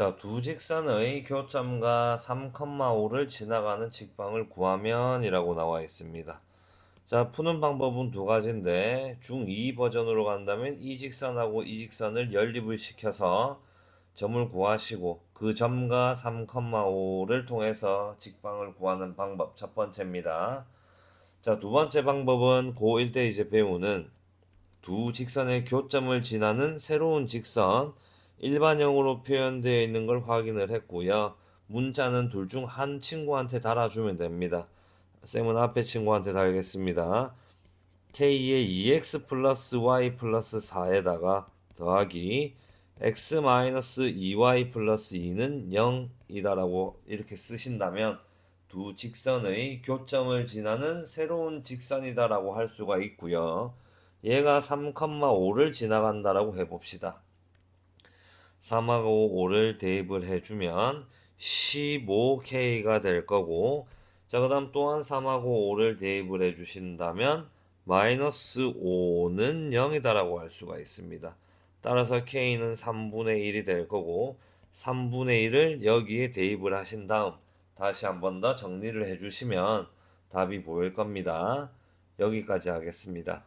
자, 두 직선의 교점과 3,5를 지나가는 직방을 구하면 이라고 나와 있습니다. 자, 푸는 방법은 두 가지인데 중2 버전으로 간다면 이 직선하고 이 직선을 연립을 시켜서 점을 구하시고 그 점과 3,5를 통해서 직방을 구하는 방법 첫 번째입니다. 자, 두 번째 방법은 고1 때 이제 배우는 두 직선의 교점을 지나는 새로운 직선 일반형으로 표현되어 있는 걸 확인을 했고요. 문자는 둘 중 한 친구한테 달아주면 됩니다. 쌤은 앞에 친구한테 달겠습니다. k의 2x 플러스 y 플러스 4에다가 더하기 x 마이너스 2y 플러스 2는 0이다라고 이렇게 쓰신다면 두 직선의 교점을 지나는 새로운 직선이다라고 할 수가 있고요. 얘가 3,5를 지나간다라고 해봅시다. 3하고 5를 대입을 해주면 15K가 될 거고 자 그 다음 또한 3하고 5를 대입을 해주신다면 마이너스 5는 0이다라고 할 수가 있습니다. 따라서 K는 3분의 1이 될 거고 3분의 1을 여기에 대입을 하신 다음 다시 한 번 더 정리를 해주시면 답이 보일 겁니다. 여기까지 하겠습니다.